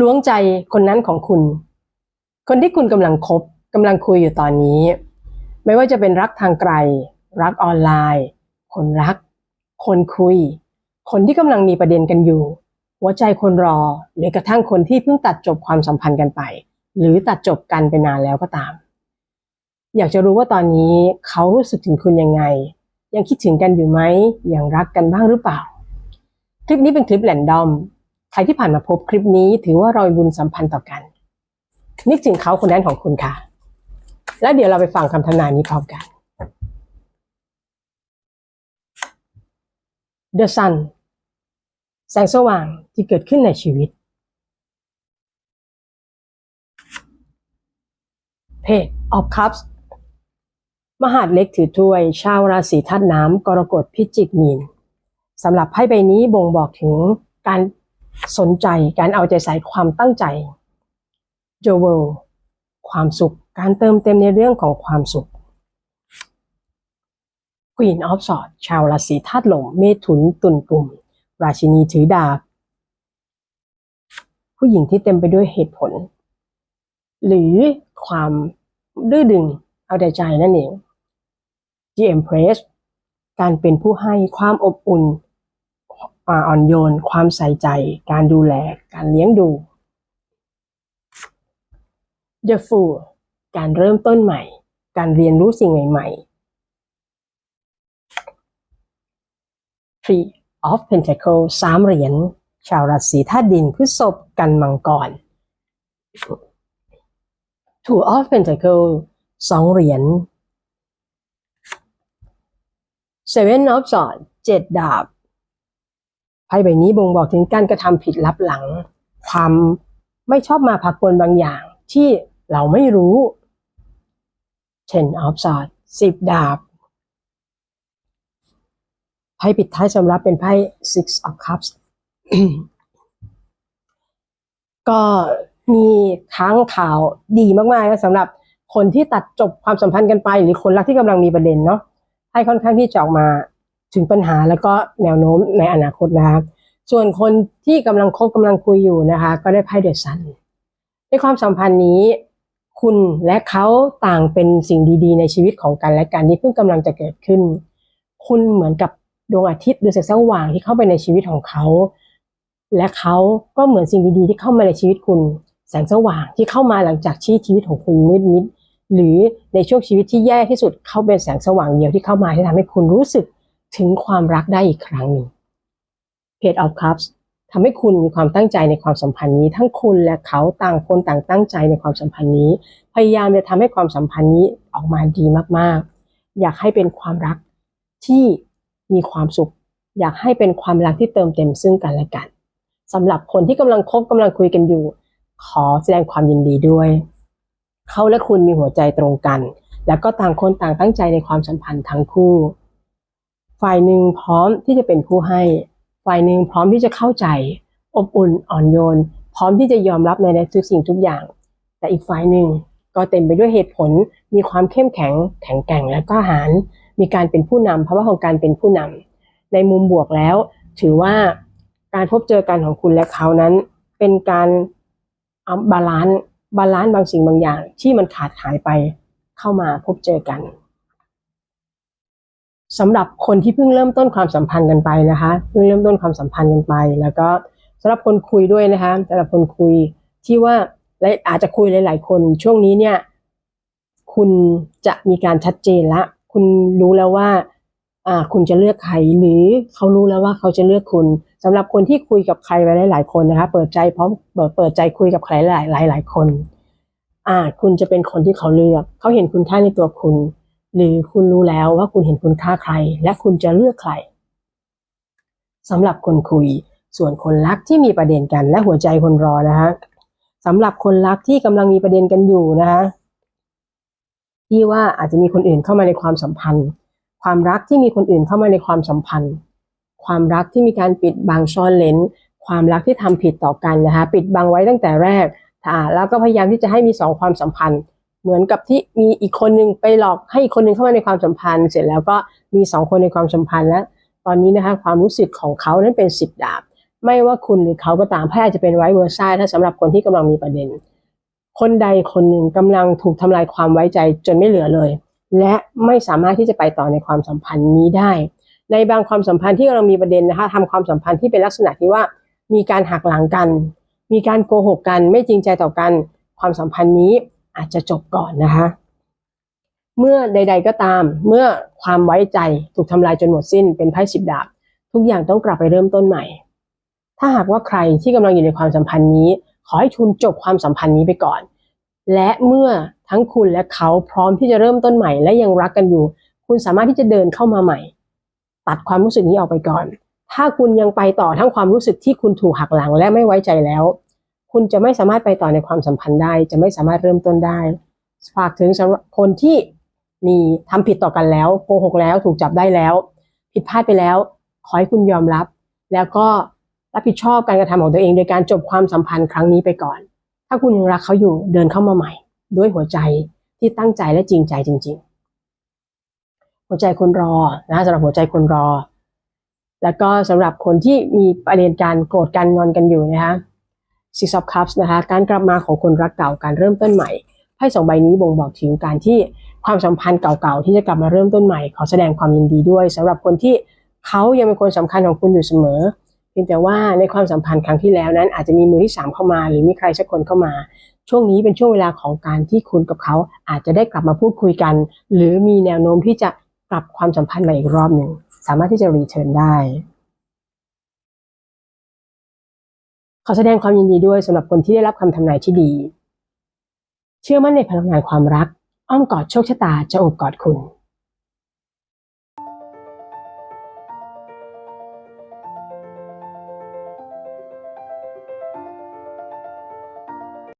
ล้วงใจคนนั้นของคุณ คนที่คุณกำลังคบกำลังคุยอยู่ตอนนี้ ไม่ว่าจะเป็นรักทางไกล รักออนไลน์ คนรัก คนคุย คนที่กำลังมีประเด็นกันอยู่ หัวใจคนรอหรือกระทั่งคนที่เพิ่งตัดจบความสัมพันธ์กันไป หรือตัดจบกันไปนานแล้วก็ตาม อยากจะรู้ว่าตอนนี้เขารู้สึกถึงคุณยังไง ยังคิดถึงกันอยู่ไหมยังรักกันบ้างหรือเปล่า คลิปนี้เป็นคลิปแรนดอม ใครที่ผ่านมาพบคลิปนี้ถือว่าเราบุญสัมพันธ์ต่อกันนึกถึงเขาคนนั้นของคุณค่ะ แล้วเดี๋ยวเราไปฟังคำทำนายนี้พร้อมกัน The Sun แสงสว่างที่เกิดขึ้นในชีวิต Page of Cups มหาดเล็กถือถ้วย ชาวราศีธาตุน้ำกรกฎพิจิกมีนสำหรับไพ่ใบนี้บ่งบอกถึงการ สนใจการเอาใจใส่ความตั้งใจ j o w e l ความสุข การเติมเต็มในเรื่องของความสุข Queen of Swords ชาวราศีธาตุลมเมถุนตุลกลุ่ม ราชินีถือดาบ ผู้หญิงที่เต็มไปด้วยเหตุผล หรือความดื้อดึงเอาแต่ใจนั่นเอง The Empress การเป็นผู้ให้ความอบอุ่น อ่าอ่อนโยน ความใส่ใจ การดูแล การเลี้ยงดู The Fool การเริ่มต้นใหม่ การเรียนรู้สิ่งใหม่ๆ Three of Pentacles สามเหรียญ ชาวราศีธาตุดินพฤษภกันมังกร Two of Pentacles สองเหรียญ Seven of Swords เจ็ดดาบ ไพ่ใบนี้บ่งบอกถึงการกระทำผิดลับหลัง ความไม่ชอบมาพากลบางอย่างที่เราไม่รู้ Ten of Swords สิบดาบไพ่ปิดท้ายสำหรับเป็นไพ่ Six of Cups ก็มีค้างข่าวดีมากๆนะสำหรับคนที่ตัดจบความสัมพันธ์กันไป หรือคนรักที่กำลังมีประเด็นเนาะไพ่ค่อนข้างที่จะออกมา ถึงปัญหาแล้วก็แนวโน้มในอนาคตนะครับส่วนคนที่กำลังคบกำลังคุยอยู่นะคะ ก็ได้ไพ่เดือะซันในความสัมพันธ์นี้ คุณและเขาต่างเป็นสิ่งดีๆ ในชีวิตของกันและกันที่เพิ่งกำลังจะเกิดขึ้น คุณเหมือนกับดวงอาทิตย์หรือแสงสว่างที่เข้าไปในชีวิตของเขา และเขาก็เหมือนสิ่งดีๆ ที่เข้ามาในชีวิตคุณ แสงสว่างที่เข้ามาหลังจากที่ชีวิตของคุณมืดมิดหรือในช่วงชีวิตที่แย่ที่สุดเขาเป็นแสงสว่างเดียวที่เข้ามาที่ทำให้คุณรู้สึก ถึงความรักได้อีกครั้งหนึ่ง Page of Cups ทำให้คุณมีความตั้งใจในความสัมพันธ์นี้ ทั้งคุณและเขาต่างคนต่างตั้งใจในความสัมพันธ์นี้ พยายามจะทำให้ความสัมพันธ์นี้ออกมาดีมากๆ อยากให้เป็นความรักที่มีความสุข อยากให้เป็นความรักที่เติมเต็มซึ่งกันและกันสำหรับคนที่กำลังคบกำลังคุยกันอยู่ ขอแสดงความยินดีด้วย เขาและคุณมีหัวใจตรงกัน แล้วก็ต่างคนต่างตั้งใจในความสัมพันธ์ทั้งคู่ ฝ่ายหนึ่งพร้อมที่จะเป็นผู้ให้ ฝ่ายหนึ่งพร้อมที่จะเข้าใจ อบอุ่นอ่อนโยน พร้อมที่จะยอมรับในทุกสิ่งทุกอย่าง แต่อีกฝ่ายหนึ่งก็เต็มไปด้วยเหตุผล มีความเข้มแข็ง แข็งแกร่งและก็หาญมีการเป็นผู้นำเพราะว่าของการเป็นผู้นำในมุมบวกแล้ว ถือว่าการพบเจอกันของคุณและเขานั้น เป็นการเอาบาลานซ์บาลานซ์บางสิ่งบางอย่างที่มันขาดหายไปเข้ามาพบเจอกัน สำหรับคนที่เพิ่งเริ่มต้นความสัมพันธ์กันไปนะคะเพิ่งเริ่มต้นความสัมพันธ์กันไป แล้วก็สำหรับคนคุยด้วยนะคะสำหรับคนคุยที่ว่าและอาจจะคุยหลาย ๆ คนช่วงนี้เนี่ยคุณจะมีการชัดเจนละ คุณรู้แล้วว่าอ่าคุณจะเลือกใครหรือเขารู้แล้วว่าเขาจะเลือกคุณสำหรับคนที่คุยกับใครไปหลาย ๆ คนนะคะ เปิดใจพร้อมเปิดเปิดใจคุยกับใครหลายหลายหลายคน อ่า คุณจะเป็นคนที่เขาเลือก เขาเห็นคุณค่าในตัวคุณ หรือคุณรู้แล้วว่าคุณเห็นคุณค่าใคร และคุณจะเลือกใครสำหรับคนคุย ส่วนคนรักที่มีประเด็นกันและหัวใจคนรอนะคะสำหรับคนรักที่กำลังมีประเด็นกันอยู่นะคะที่ว่าอาจจะมีคนอื่นเข้ามาในความสัมพันธ์ ความรักที่มีคนอื่นเข้ามาในความสัมพันธ์ ความรักที่มีการปิดบังซ่อนเลนความรักที่ทำผิดต่อกันนะคะ ปิดบังไว้ตั้งแต่แรกอ่าแล้วก็พยายามที่จะให้มีสองความสัมพันธ์ เหมือนกับที่มีอีกคนนึงไปหลอกให้อีกคนนึงเข้ามาในความสัมพันธ์ เสร็จแล้วก็มีสองคนในความสัมพันธ์แล้วตอนนี้นะคะความรู้สึกของเขานั้นเป็นสิบดาบ ไม่ว่าคุณหรือเขาก็ตามไพ่อาจะเป็นไวเวอร์ซ่าถ้าสำหรับคนที่กำลังมีประเด็น คนใดคนหนึ่งกำลังถูกทำลายความไว้ใจจนไม่เหลือเลย และไม่สามารถที่จะไปต่อในความสัมพันธ์นี้ได้ ในบางความสัมพันธ์ที่กำลังมีประเด็นนะคะทำความสัมพันธ์ที่เป็นลักษณะที่ว่ามีการหักหลังกัน มีการโกหกกันไม่จริงใจต่อกันความสัมพันธ์นี้ อาจจะจบก่อนนะคะ เมื่อใด ๆก็ตาม เมื่อความไว้ใจถูกทำลายจนหมดสิ้นเป็นไพ่สิบดาบ ทุกอย่างต้องกลับไปเริ่มต้นใหม่ ถ้าหากว่าใครที่กำลังอยู่ในความสัมพันธ์นี้ ขอให้ทุนจบความสัมพันธ์นี้ไปก่อน และเมื่อทั้งคุณและเขาพร้อมที่จะเริ่มต้นใหม่ และยังรักกันอยู่ คุณสามารถที่จะเดินเข้ามาใหม่ ตัดความรู้สึกนี้ออกไปก่อน ถ้าคุณยังไปต่อทั้งความรู้สึกที่คุณถูกหักหลังและไม่ไว้ใจแล้ว คุณจะไม่สามารถไปต่อในความสัมพันธ์ได้ จะไม่สามารถเริ่มต้นได้ฝากถึงสำหรับคนที่มีทำผิดต่อกันแล้วโกหกแล้วถูกจับได้แล้ว ผิดพลาดไปแล้ว ขอให้คุณยอมรับ แล้วก็รับผิดชอบการกระทำของตัวเอง โดยการจบความสัมพันธ์ครั้งนี้ไปก่อน ถ้าคุณยังรักเขาอยู่เดินเข้ามาใหม่ ด้วยหัวใจที่ตั้งใจและจริงใจจริง ๆ หัวใจคนรอนะสำหรับหัวใจคนรอ แล้วก็สำหรับคนที่มีประเด็นการโกรธกันงอนกันอยู่นะคะ Six of Cups นะคะการกลับมาของคนรักเก่าการเริ่มต้นใหม่ไพ่สองใบนี้บ่งบอกถึงการที่ความสัมพันธ์เก่าๆที่จะกลับมาเริ่มต้นใหม่ ขอแสดงความยินดีด้วยสำหรับคนที่เขายังเป็นคนสำคัญของคุณอยู่เสมอเพียงแต่ว่าในความสัมพันธ์ครั้งที่แล้วนั้น อาจจะมีมือที่สามเข้ามา หรือมีใครสักคนเข้ามา ช่วงนี้เป็นช่วงเวลาของการที่คุณกับเขาอาจจะได้กลับมาพูดคุยกัน หรือมีแนวโน้มที่จะกลับความสัมพันธ์มาอีกรอบหนึ่งสามารถที่จะรีเทิร์นได้ ขอแสดงความยินดีด้วยสำหรับคนที่ได้รับคำทำนายที่ดี เชื่อมั่นในพลังงานความรัก อ้อมกอดโชคชะตาจะโอบกอดคุณ